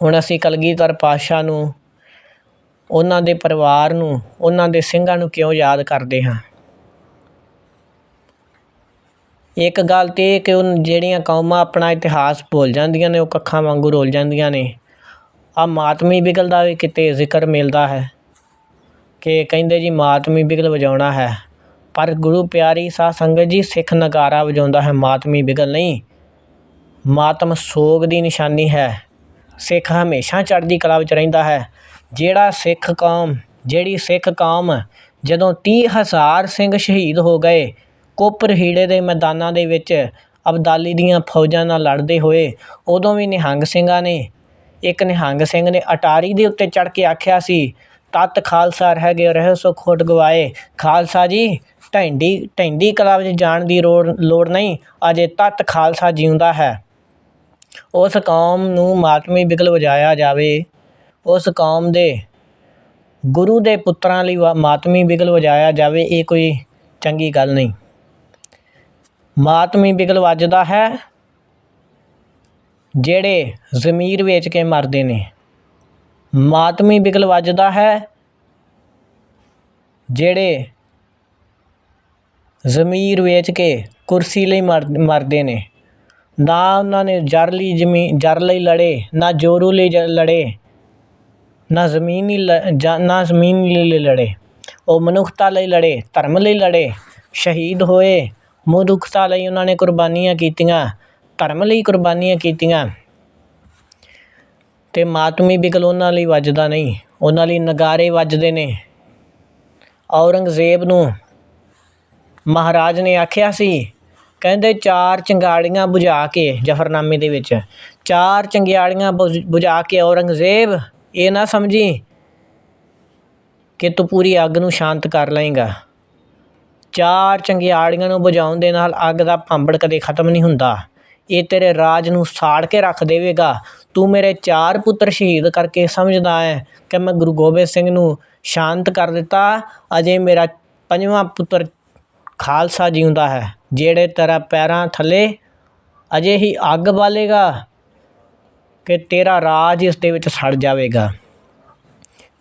ਹੁਣ ਅਸੀਂ ਕਲਗੀਧਰ ਪਾਤਸ਼ਾਹ ਨੂੰ, ਉਹਨਾਂ ਦੇ ਪਰਿਵਾਰ ਨੂੰ, ਉਹਨਾਂ ਦੇ ਸਿੰਘਾਂ ਨੂੰ ਕਿਉਂ ਯਾਦ ਕਰਦੇ ਹਾਂ? ਇੱਕ ਗੱਲ ਤੇ ਇਹ ਕਿ ਉਹ ਜਿਹੜੀਆਂ ਕੌਮਾਂ ਆਪਣਾ ਇਤਿਹਾਸ ਭੁੱਲ ਜਾਂਦੀਆਂ ਨੇ, ਉਹ ਕੱਖਾਂ ਵਾਂਗੂ ਰੋਲ ਜਾਂਦੀਆਂ ਨੇ ਆ ਮਾਤਮੀ ਬਿਗਲ ਦਾ ਵੀ ਕਿਤੇ ਜ਼ਿਕਰ ਮਿਲਦਾ ਹੈ ਕਿ ਕਹਿੰਦੇ ਜੀ ਮਾਤਮੀ ਬਿਗਲ ਵਜਾਉਣਾ ਹੈ, ਪਰ ਗੁਰੂ ਪਿਆਰੀ ਸਾਧ ਸੰਗਤ ਜੀ ਸਿੱਖ ਨਗਾਰਾ ਵਜਾਉਂਦਾ ਹੈ ਮਾਤਮੀ ਬਿਗਲ ਨਹੀਂ। ਮਾਤਮ ਸੋਗ ਦੀ ਨਿਸ਼ਾਨੀ ਹੈ। ਸਿੱਖ ਹਮੇਸ਼ਾ ਚੜ੍ਹਦੀ ਕਲਾ ਵਿੱਚ ਰਹਿੰਦਾ ਹੈ। ਜਿਹੜਾ ਸਿੱਖ ਕੌਮ, ਜਿਹੜੀ ਸਿੱਖ ਕੌਮ ਜਦੋਂ ਤੀਹ ਹਜ਼ਾਰ ਸਿੰਘ ਸ਼ਹੀਦ ਹੋ ਗਏ ਕੁੱਪ ਰਹੀੜੇ ਦੇ ਮੈਦਾਨਾਂ ਦੇ ਵਿੱਚ ਅਬਦਾਲੀ ਦੀਆਂ ਫੌਜਾਂ ਨਾਲ ਲੜਦੇ ਹੋਏ, ਉਦੋਂ ਵੀ ਨਿਹੰਗ ਸਿੰਘਾਂ ਨੇ, ਇੱਕ ਨਿਹੰਗ ਸਿੰਘ ਨੇ ਅਟਾਰੀ ਦੇ ਉੱਤੇ ਚੜ੍ਹ ਕੇ ਆਖਿਆ ਸੀ, ਤਤ ਖਾਲਸਾ ਰਹਿ ਗਏ ਰਹਿ ਸੋ ਖੋਟ ਗਵਾਏ। ਖਾਲਸਾ ਜੀ, ਢੈਂਡੀ ਢੈਂਡੀ ਕਲਾ ਵਿੱਚ ਜਾਣ ਦੀ ਲੋੜ ਲੋੜ ਨਹੀਂ, ਅਜੇ ਤਤ ਖਾਲਸਾ ਜਿਉਂਦਾ ਹੈ। ਉਸ ਕੌਮ ਨੂੰ ਮਾਤਮੀ ਬਿਗਲ ਵਜਾਇਆ ਜਾਵੇ, ਉਸ ਕੌਮ ਦੇ ਗੁਰੂ ਦੇ ਪੁੱਤਰਾਂ ਲਈ ਵਾ- ਮਾਤਮੀ ਬਿਗਲ ਵਜਾਇਆ ਜਾਵੇ, ਇਹ ਕੋਈ ਚੰਗੀ ਗੱਲ ਨਹੀਂ। ਮਾਤਮੀ ਬਿਗਲ ਵੱਜਦਾ ਹੈ, ਜਿਹੜੇ ਜ਼ਮੀਰ ਵੇਚ ਕੇ ਮਰਦੇ ਨੇ। ਮਾਤਮੀ ਬਿਗਲ ਵੱਜਦਾ ਹੈ, ਜਿਹੜੇ ਜ਼ਮੀਰ ਵੇਚ ਕੇ ਕੁਰਸੀ ਲਈ ਮਰ, ਮਰਦੇ ਨੇ। ਨਾ ਉਹਨਾਂ ਨੇ ਜਰ ਲਈ ਜ਼ਮੀਨ ਜਰ ਲਈ ਲੜੇ, ਨਾ ਜੋਰੂ ਲਈ ਜ- ਲੜੇ, ਨਾ ਜ਼ਮੀਨੀ ਲ- ਜਾਂ- ਨਾ ਜ਼ਮੀਨ ਲਈ ਲੜੇ। ਉਹ ਮਨੁੱਖਤਾ ਲਈ ਲੜੇ, ਧਰਮ ਲਈ ਲੜੇ, ਸ਼ਹੀਦ ਹੋਏ, ਮਨੁੱਖਤਾ ਲਈ ਉਹਨਾਂ ਨੇ ਕੁਰਬਾਨੀਆਂ ਕੀਤੀਆਂ, ਧਰਮ ਲਈ ਕੁਰਬਾਨੀਆਂ ਕੀਤੀਆਂ। ਤੇ ਮਾਤਮੀ ਬਿਗਲ ਉਹਨਾਂ ਲਈ ਵੱਜਦਾ ਨਹੀਂ, ਉਹਨਾਂ ਲਈ ਨਗਾਰੇ ਵੱਜਦੇ ਨੇ। ਔਰੰਗਜ਼ੇਬ ਨੂੰ ਮਹਾਰਾਜ ਨੇ ਆਖਿਆ ਸੀ ਕਹਿੰਦੇ ਚਾਰ ਚੰਗਾੜੀਆਂ ਬੁਝਾ ਕੇ, ਜਫਰਨਾਮੇ ਦੇ ਵਿੱਚ, ਚਾਰ ਚੰਗਿਆੜੀਆਂ ਬੁਝ- ਬੁਝਾ ਕੇ ਔਰੰਗਜ਼ੇਬ, ਇਹ ਨਾ ਸਮਝੀ ਕਿ ਤੂੰ ਪੂਰੀ ਅੱਗ ਨੂੰ ਸ਼ਾਂਤ ਕਰ ਲਏਗਾ। ਚਾਰ ਚੰਗਿਆੜੀਆਂ ਨੂੰ ਬੁਝਾਉਣ ਦੇ ਨਾਲ ਅੱਗ ਦਾ ਭਾਂਬੜ ਕਦੇ ਖਤਮ ਨਹੀਂ ਹੁੰਦਾ। ਇਹ ਤੇਰੇ ਰਾਜ ਨੂੰ ਸਾੜ ਕੇ ਰੱਖ ਦੇਵੇਗਾ। ਤੂੰ ਮੇਰੇ ਚਾਰ ਪੁੱਤਰ ਸ਼ਹੀਦ ਕਰਕੇ ਸਮਝਦਾ ਹੈ ਕਿ ਮੈਂ ਗੁਰੂ ਗੋਬਿੰਦ ਸਿੰਘ ਨੂੰ ਸ਼ਾਂਤ ਕਰ ਦਿੱਤਾ। ਅਜੇ ਮੇਰਾ ਪੰਜਵਾਂ ਪੁੱਤਰ ਖਾਲਸਾ ਜਿਉਂਦਾ ਹੈ। ਜਿਹੜੇ ਤੇਰਾ ਪੈਰਾਂ ਥੱਲੇ ਅਜੇ ਹੀ ਅੱਗ ਬਾਲੇਗਾ ਕਿ ਤੇਰਾ ਰਾਜ ਇਸ ਦੇ ਵਿੱਚ ਸੜ ਜਾਵੇਗਾ।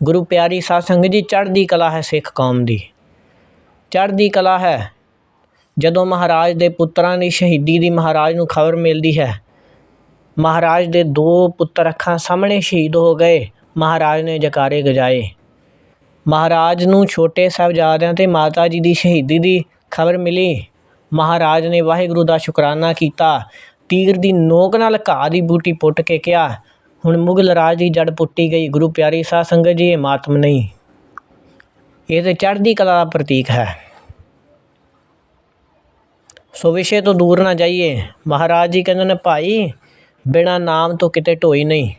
ਗੁਰੂ ਪਿਆਰੀ ਸਾਧ ਸੰਗਤ ਜੀ, ਚੜ੍ਹਦੀ ਕਲਾ ਹੈ ਸਿੱਖ ਕੌਮ ਦੀ। ਚੜ੍ਹਦੀ ਕਲਾ ਹੈ। ਜਦੋਂ ਮਹਾਰਾਜ ਦੇ ਪੁੱਤਰਾਂ ਦੀ ਸ਼ਹੀਦੀ ਦੀ ਮਹਾਰਾਜ ਨੂੰ ਖਬਰ ਮਿਲਦੀ ਹੈ, ਮਹਾਰਾਜ ਦੇ ਦੋ ਪੁੱਤਰ ਅੱਖਾਂ ਸਾਹਮਣੇ ਸ਼ਹੀਦ ਹੋ ਗਏ, ਮਹਾਰਾਜ ਨੇ ਜਕਾਰੇ ਗਜਾਏ। ਮਹਾਰਾਜ ਨੂੰ ਛੋਟੇ ਸਾਹਿਬਜ਼ਾਦਿਆਂ ਤੇ ਮਾਤਾ ਜੀ ਦੀ ਸ਼ਹੀਦੀ ਦੀ ਖਬਰ ਮਿਲੀ। ਮਹਾਰਾਜ ਨੇ ਵਾਹਿਗੁਰੂ ਦਾ ਸ਼ੁਕਰਾਨਾ ਕੀਤਾ। ਤੀਰ ਦੀ ਨੋਕ ਨਾਲ ਘਾਹ ਦੀ ਬੂਟੀ ਪੁੱਟ ਕੇ ਕਿਹਾ, ਹੁਣ ਮੁਗਲ ਰਾਜ ਦੀ ਜੜ ਪੁੱਟੀ ਗਈ, ਗੁਰੂ ਪਿਆਰੀ ਸਾਧ ਸੰਗਤ ਜੀ, ਇਹ ਮਾਤਮ ਨਹੀਂ। ਇਹ ਤੇ ਚੜ੍ਹਦੀ ਕਲਾ ਦਾ ਪ੍ਰਤੀਕ ਹੈ। ਸੋ ਵਿਸ਼ੇ ਤੋਂ ਦੂਰ ਨਾ ਜਾਈਏ। ਮਹਾਰਾਜ ਜੀ ਕਹਿੰਦੇ ਨੇ, ਭਾਈ, ਬਿਨਾ ਨਾਮ ਤੋਂ ਕਿਤੇ ਢੋਈ ਨਹੀਂ।